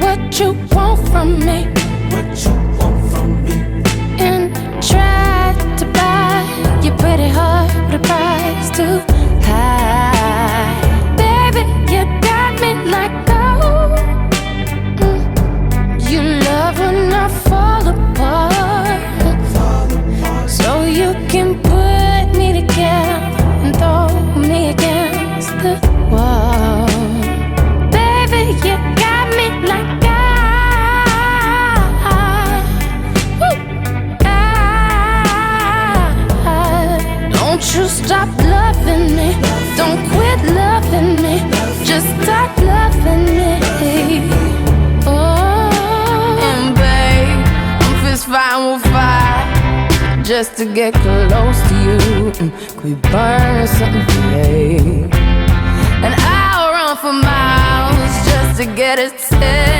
What you want from me? What you you stop loving me. Don't quit loving me. Just stop loving me. Oh, and babe, I'm fist fighting with fire just to get close to you. Could we burn something today? And I'll run for miles just to get a taste.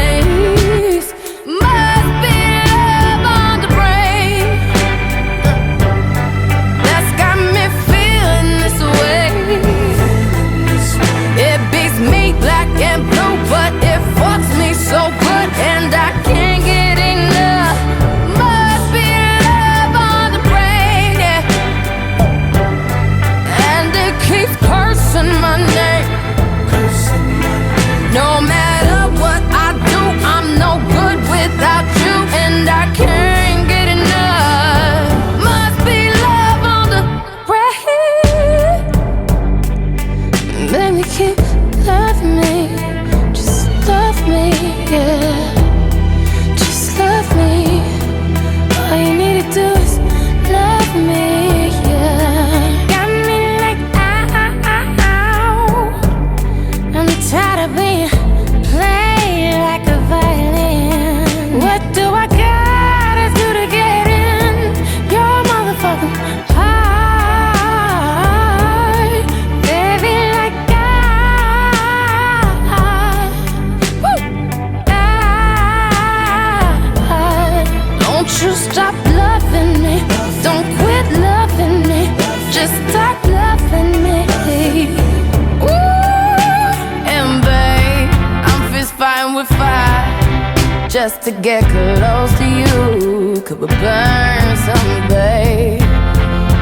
Yeah. Just love me. All you need to do is love me, yeah. Got me like ow. I'm tired of being stop loving me. Don't quit loving me. Just stop loving me. Ooh, and babe, I'm fist fighting with fire just to get close to you. Could we burn someday?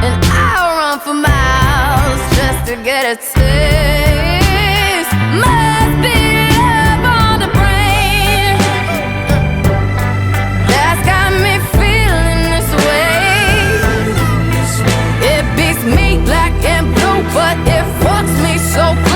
And I'll run for miles just to get a taste. Be black and blue, but it fucks me so